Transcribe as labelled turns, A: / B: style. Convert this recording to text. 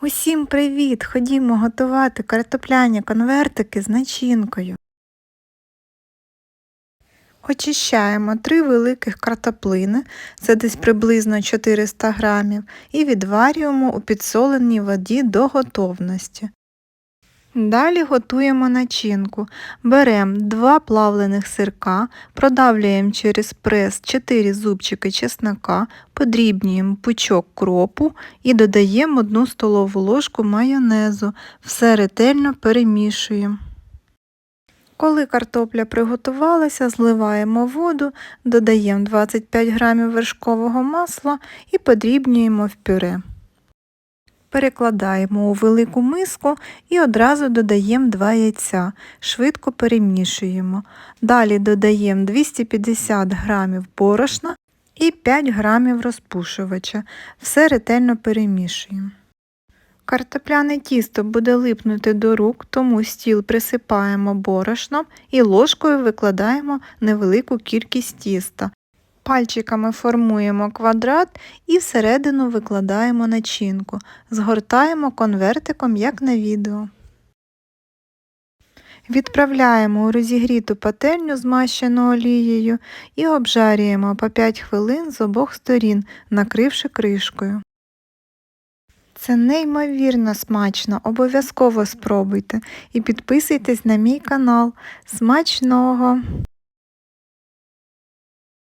A: Усім привіт! Ходімо готувати картопляні конвертики з начинкою. Очищаємо три великих картоплини, це десь приблизно 400 грамів, і відварюємо у підсоленій воді до готовності. Далі готуємо начинку. Беремо 2 плавлених сирка, продавлюємо через прес 4 зубчики чеснока, подрібнюємо пучок кропу і додаємо 1 столову ложку майонезу. Все ретельно перемішуємо. Коли картопля приготувалася, зливаємо воду, додаємо 25 г вершкового масла і подрібнюємо в пюре. Перекладаємо у велику миску і одразу додаємо 2 яйця, швидко перемішуємо. Далі додаємо 250 г борошна і 5 г розпушувача. Все ретельно перемішуємо. Картопляне тісто буде липнути до рук, тому стіл присипаємо борошном і ложкою викладаємо невелику кількість тіста. Пальчиками формуємо квадрат і всередину викладаємо начинку. Згортаємо конвертиком, як на відео. Відправляємо у розігріту пательню, змащену олією, і обжарюємо по 5 хвилин з обох сторін, накривши кришкою. Це неймовірно смачно, обов'язково спробуйте і підписуйтесь на мій канал. Смачного!